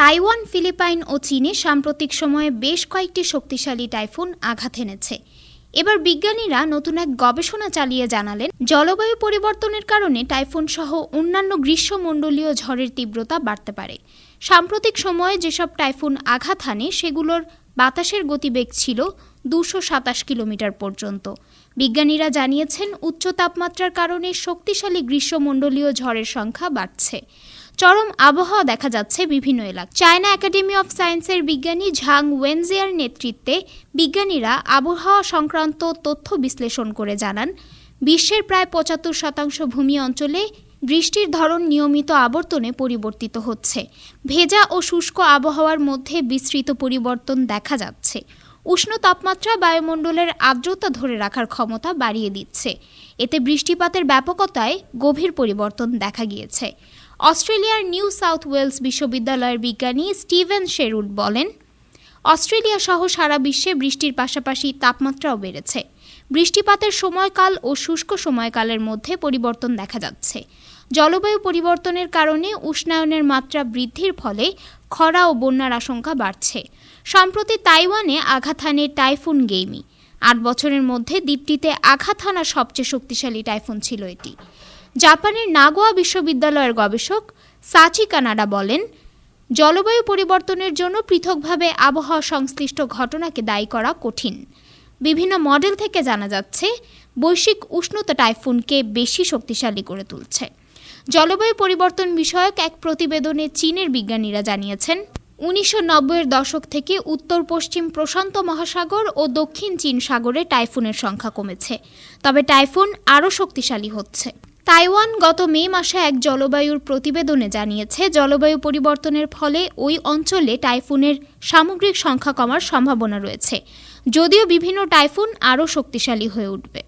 Taiwan, Philippine ও চীনে সাম্প্রতিক সময়ে বেশ কয়েকটি শক্তিশালী টাইফুন আঘাত এনেছে। এবার বিজ্ঞানীরা নতুন এক গবেষণা চালিয়ে জানালেন, জলবায়ু পরিবর্তনের কারণে টাইফুন সহ অন্যান্য গ্রীষ্মমণ্ডলীয় ঝড়ের তীব্রতা বাড়তে পারে। সাম্প্রতিক সময়ে যেসব টাইফুন আঘাত হানে, সেগুলোর বাতাসের গতিবেগ ছিল দুশো সাতাশ কিলোমিটার পর্যন্ত। বিজ্ঞানীরা জানিয়েছেন, উচ্চ তাপমাত্রার কারণে শক্তিশালী গ্রীষ্মমণ্ডলীয় ঝড়ের সংখ্যা বাড়ছে। চরম আবহাওয়া দেখা যাচ্ছে বিভিন্ন এলাকায়। চায়না একাডেমি অফ সায়েন্সের বিজ্ঞানী ঝাং ওয়েনজিয়ার নেতৃত্বে বিজ্ঞানীরা আবহাওয়া সংক্রান্ত তথ্য বিশ্লেষণ করে জানান, বিশ্বের প্রায় পঁচাত্তর শতাংশ ভূমি অঞ্চলে বৃষ্টির ধরন নিয়মিত আবর্তনে পরিবর্তিত হচ্ছে। ভেজা ও শুষ্ক আবহাওয়ার মধ্যে বিস্তৃত পরিবর্তন দেখা যাচ্ছে। উষ্ণ তাপমাত্রা বায়ুমণ্ডলের আর্দ্রতা ধরে রাখার ক্ষমতা বাড়িয়ে দিচ্ছে। এতে বৃষ্টিপাতের ব্যাপকতায় গভীর পরিবর্তন দেখা গিয়েছে। অস্ট্রেলিয়ার নিউ সাউথ ওয়েলস বিশ্ববিদ্যালয়ের বিজ্ঞানী স্টিভেন শেরুড বলেন অস্ট্রেলিয়া সহ সারা বিশ্বে বৃষ্টির পাশাপাশি তাপমাত্রাও বেড়েছে। বৃষ্টিপাতের সময়কাল ও শুষ্ক সময়কালের মধ্যে পরিবর্তন দেখা যাচ্ছে। জলবায়ু পরিবর্তনের কারণে উষ্ণায়নের মাত্রা বৃদ্ধির ফলে খরা ও বন্যার আশঙ্কা বাড়ছে। সম্প্রতি তাইওয়ানে আঘাত হানে টাইফুন গেইমি। আট বছরের মধ্যে দ্বীপটিতে আঘাত হানা সবচেয়ে শক্তিশালী টাইফুন ছিল এটি। জাপানের নাগোয়া বিশ্ববিদ্যালয়ের গবেষক সাচি কানাডা বলেন জলবায়ু পরিবর্তনের জন্য পৃথকভাবে আবহাওয়া সংশ্লিষ্ট ঘটনাকে দায়ী করা কঠিন। বিভিন্ন মডেল থেকে জানা যাচ্ছে, বৈশ্বিক উষ্ণতা টাইফুনকে বেশি শক্তিশালী করে তুলছে। জলবায়ু পরিবর্তন বিষয়ক এক প্রতিবেদনে চীনের বিজ্ঞানীরা জানিয়েছেন, উনিশশো নব্বইয়ের দশক থেকে উত্তর পশ্চিম প্রশান্ত মহাসাগর ও দক্ষিণ চীন সাগরে টাইফুনের সংখ্যা কমেছে। তবে টাইফুন আরও শক্তিশালী হচ্ছে। তাইওয়ান গত মে মাসে এক জলবায়ুর প্রতিবেদনে জানিয়েছে, জলবায়ু পরিবর্তনের ফলে ওই অঞ্চলে টাইফুনের সামগ্রিক সংখ্যা কমার সম্ভাবনা রয়েছে। যদিও বিভিন্ন টাইফুন আরও শক্তিশালী হয়ে উঠবে।